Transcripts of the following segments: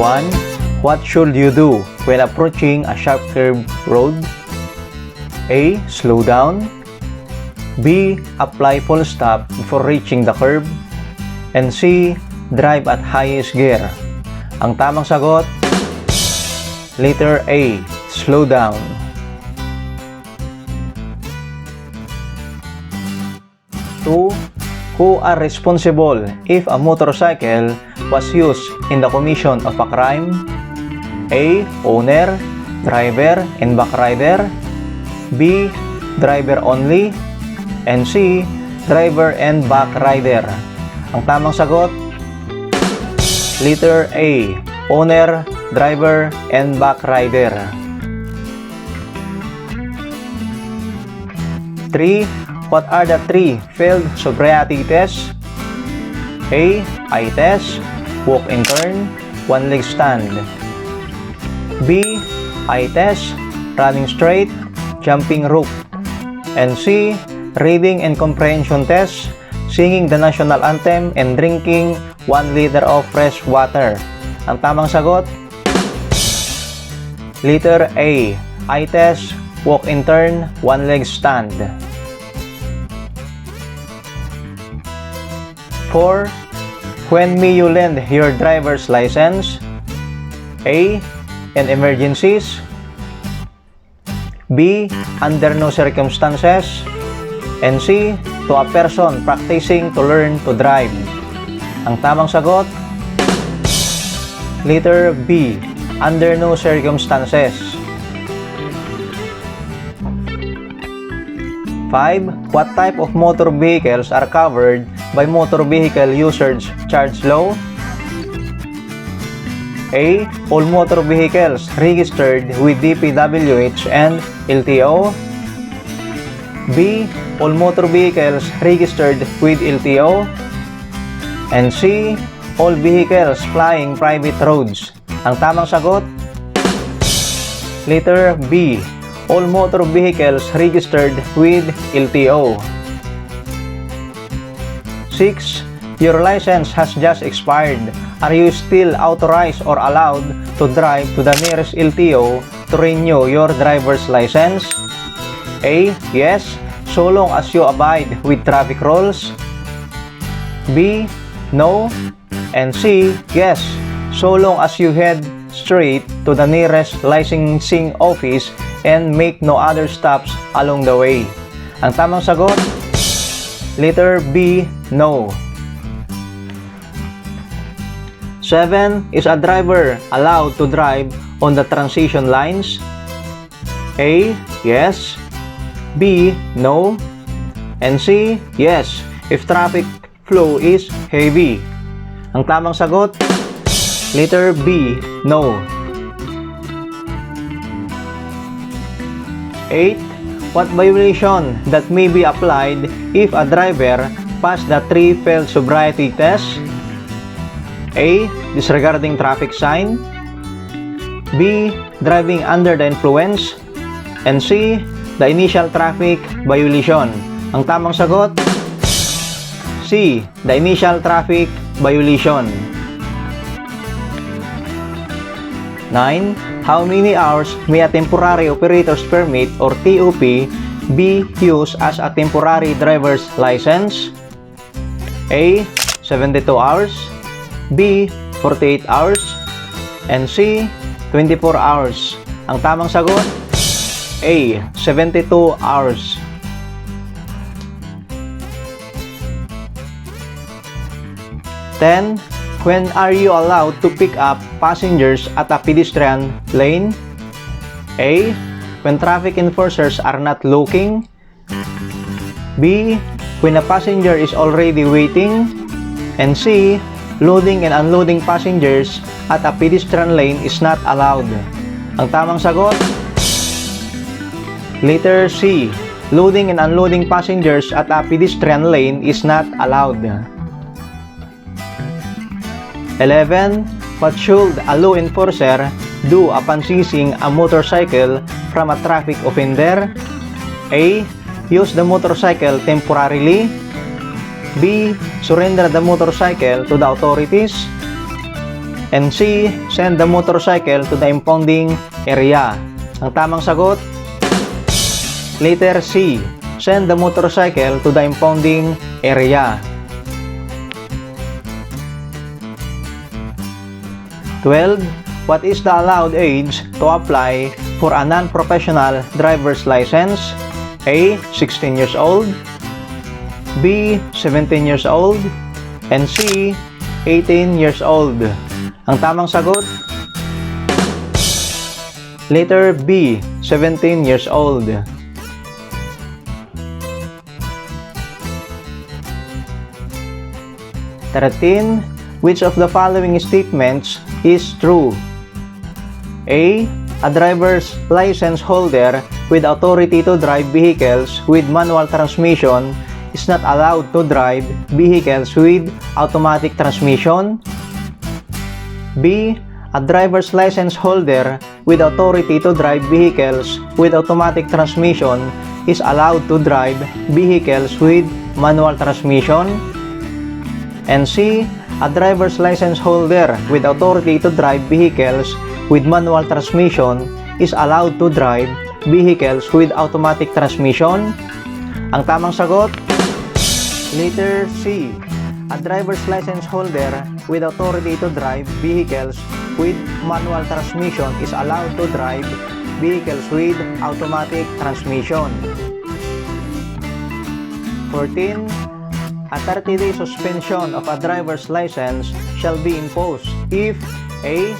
1. What should you do when approaching a sharp curved road? A. Slow down. B. Apply full stop before reaching the curb. And C. Drive at highest gear. Ang tamang sagot, letter A. Slow down. 2. Who are responsible if a motorcycle was used in the commission of a crime? A. Owner, driver, and backrider. B. Driver only. And C. Driver and backrider. Ang tamang sagot, letter A. Owner, driver, and backrider. 3. What are the three failed sobriety tests? A. Eye test, walk and turn, one leg stand. B. Eye test, running straight, jumping rope. And C. Reading and comprehension test, singing the national anthem and drinking 1 liter of fresh water. Ang tamang sagot, Letter A. Eye test, walk and turn, one leg stand. 4. When may you lend your driver's license? A. In emergencies. B. Under no circumstances. And C. To a person practicing to learn to drive. Ang tamang sagot, letter B. Under no circumstances. 5. What type of motor vehicles are covered by Motor Vehicle Usage Charge Law? A. All motor vehicles registered with DPWH and LTO. B. All motor vehicles registered with LTO. And C. All vehicles flying private roads. Ang tamang sagot? Letter B. All motor vehicles registered with LTO. 6. Your license has just expired. Are you still authorized or allowed to drive to the nearest LTO to renew your driver's license? A. Yes, so long as you abide with traffic rules. B. No. And C. Yes, so long as you head straight to the nearest licensing office and make no other stops along the way. Ang tamang sagot, letter B, no. 7. Is a driver allowed to drive on the transition lines? A. Yes. B. No. And C. Yes. If traffic flow is heavy. Ang tamang sagot, letter B. No. 8. What violation that may be applied if a driver passed the three failed sobriety tests? A. Disregarding traffic sign. B. Driving under the influence. And C. The initial traffic violation. Ang tamang sagot, C. The initial traffic violation. 9. How many hours may a temporary operator's permit or TOP be used as a temporary driver's license? A. 72 hours B. 48 hours and C. 24 hours. Ang tamang sagot A. 72 hours. Ten, when are you allowed to pick up passengers at a pedestrian lane? A. When traffic enforcers are not looking. B. When a passenger is already waiting. And C. Loading and unloading passengers at a pedestrian lane is not allowed. Ang tamang sagot, letter C. Loading and unloading passengers at a pedestrian lane is not allowed. 11. What should a law enforcer do upon seizing a motorcycle from a traffic offender? A. Use the motorcycle temporarily. B. Surrender the motorcycle to the authorities. And C. Send the motorcycle to the impounding area. Ang tamang sagot, letter C. Send the motorcycle to the impounding area. 12. What is the allowed age to apply for a non-professional driver's license? A. 16 years old B. 17 years old and C. 18 years old. Ang tamang sagot? Letter B. 17 years old. Thirteen. Which of the following statements is true? A. A driver's license holder with authority to drive vehicles with manual transmission is not allowed to drive vehicles with automatic transmission. B. A driver's license holder with authority to drive vehicles with automatic transmission is allowed to drive vehicles with manual transmission. And C. A driver's license holder with authority to drive vehicles with manual transmission is allowed to drive vehicles with automatic transmission. Ang tamang sagot, letter C. A driver's license holder with authority to drive vehicles with manual transmission is allowed to drive vehicles with automatic transmission. 14. A 30-day suspension of a driver's license shall be imposed if A.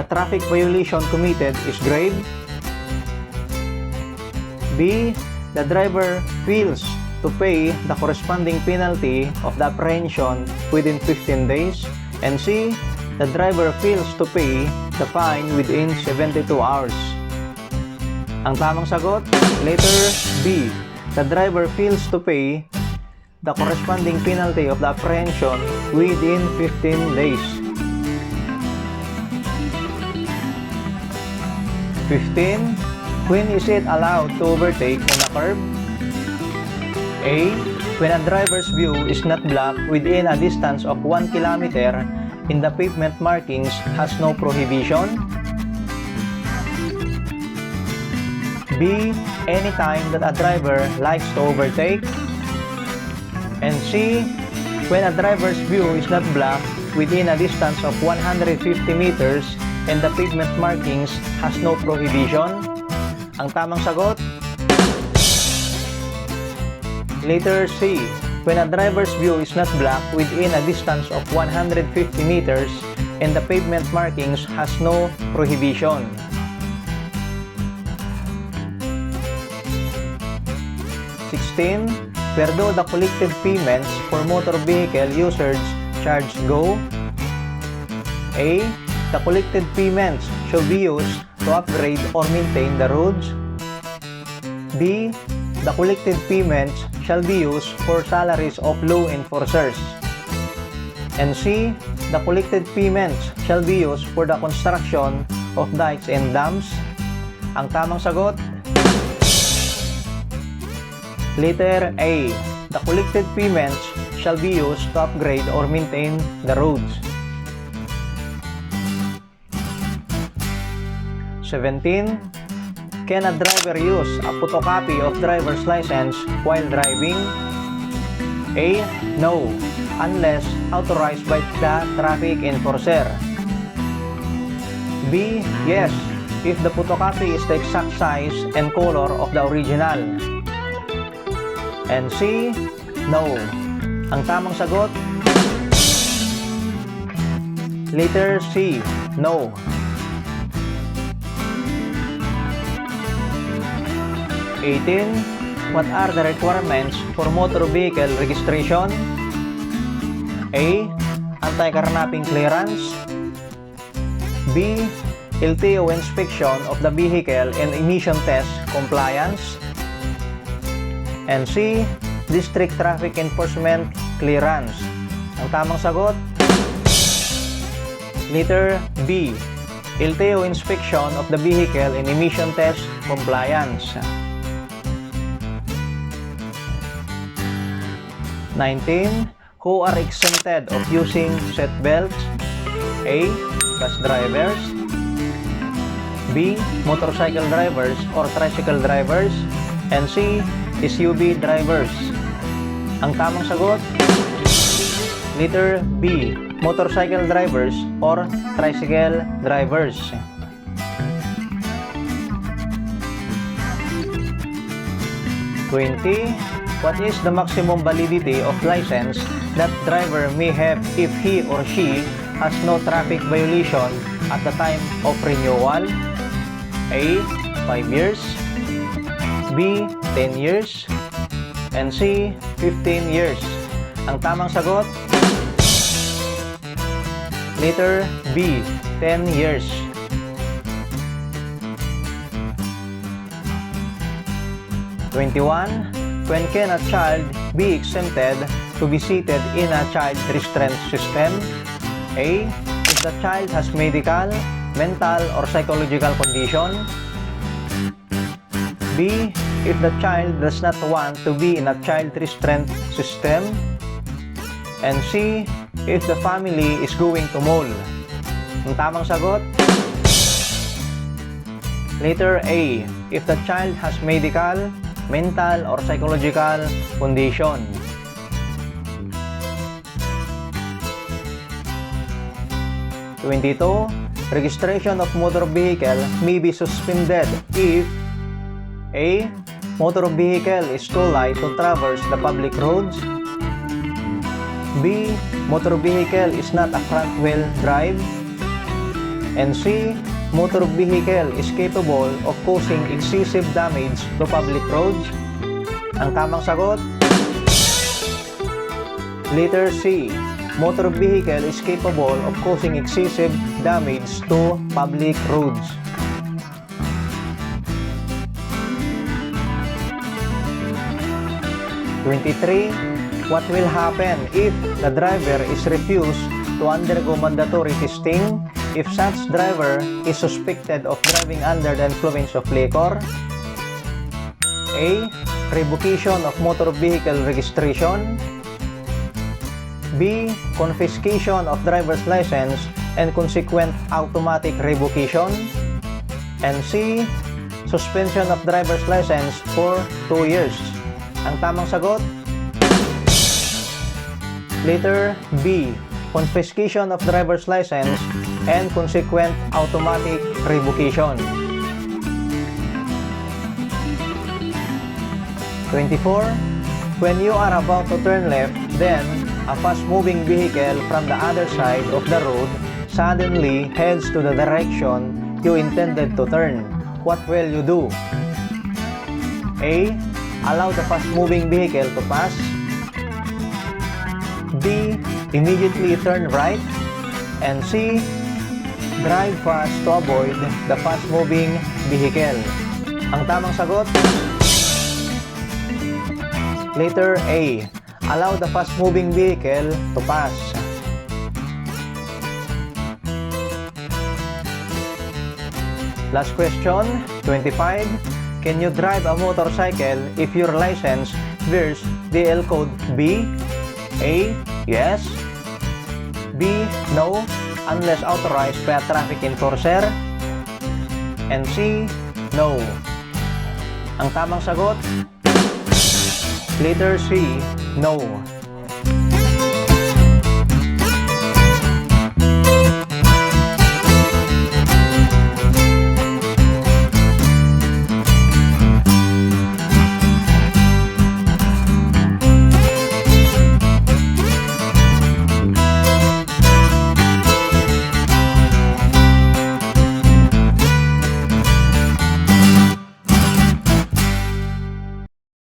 The traffic violation committed is grave B. The driver fails to pay the corresponding penalty of the apprehension within 15 days and C. The driver fails to pay the fine within 72 hours. Ang tamang sagot, letter B. The driver fails to pay the corresponding penalty of the apprehension within 15 days. 15. When is it allowed to overtake on a curb? A. When a driver's view is not blocked within a distance of 1 kilometer in the pavement markings has no prohibition. B. Anytime that a driver likes to overtake. And C. When a driver's view is not blocked within a distance of 150 meters and the pavement markings has no prohibition. Ang tamang sagot? Letter C. When a driver's view is not blocked within a distance of 150 meters and the pavement markings has no prohibition. Sixteen. Where the collective payments for motor vehicle users charge go? A. The collected payments shall be used to upgrade or maintain the roads. B. The collected payments shall be used for salaries of law enforcers. And C. The collected payments shall be used for the construction of dikes and dams. Ang tamang sagot, Letter A. The collected payments shall be used to upgrade or maintain the roads. 17. Can a driver use a photocopy of driver's license while driving? A. No, unless authorized by the traffic enforcer. B. Yes, if the photocopy is the exact size and color of the original. And C. No. Ang tamang sagot? Letter C. No. 18. What are the requirements for motor vehicle registration? A. Anti-carnapping clearance. B. LTO inspection of the vehicle and emission test compliance. And C. District Traffic Enforcement Clearance. Ang tamang sagot? Letter B. LTO inspection of the vehicle and emission test compliance. 19. Who are exempted of using seat belts? A. bus drivers? B. Motorcycle drivers or tricycle drivers? And C. SUV drivers? Ang tamang sagot, letter B. Motorcycle drivers or tricycle drivers? 20. What is the maximum validity of license that driver may have if he or she has no traffic violation at the time of renewal? A. 5 years B. 10 years and C. 15 years Ang tamang sagot Letter B. 10 years 21. When can a child be exempted to be seated in a child restraint system? A. If the child has medical, mental, or psychological condition. B. If the child does not want to be in a child restraint system. And C. If the family is going to mall. Ang tamang sagot? Letter A. If the child has medical, mental, or psychological condition. Twenty-two. Registration of motor vehicle may be suspended if A. Motor vehicle is too light to traverse the public roads. B. Motor vehicle is not a front-wheel drive. And C. Motor vehicle is capable of causing excessive damage to public roads. Ang tamang sagot? Letter C. Motor vehicle is capable of causing excessive damage to public roads. Twenty-three. What will happen if the driver is refused to undergo mandatory testing if such driver is suspected of driving under the influence of liquor? A. Revocation of motor vehicle registration. B. Confiscation of driver's license and consequent automatic revocation. And C. Suspension of driver's license for 2 years. Ang tamang sagot? Letter B. Confiscation of driver's license and consequent automatic revocation. 24. When you are about to turn left, then a fast-moving vehicle from the other side of the road suddenly heads to the direction you intended to turn. What will you do? A. Allow the fast-moving vehicle to pass. B. Immediately turn right. And C. Drive fast to avoid the fast-moving vehicle. Ang tamang sagot? Letter A. Allow the fast-moving vehicle to pass. Last question, 25. Can you drive a motorcycle if your license bears DL code B? A. Yes. B. No, unless authorized by a traffic enforcer. And C. No. Ang tamang sagot, letter C. No.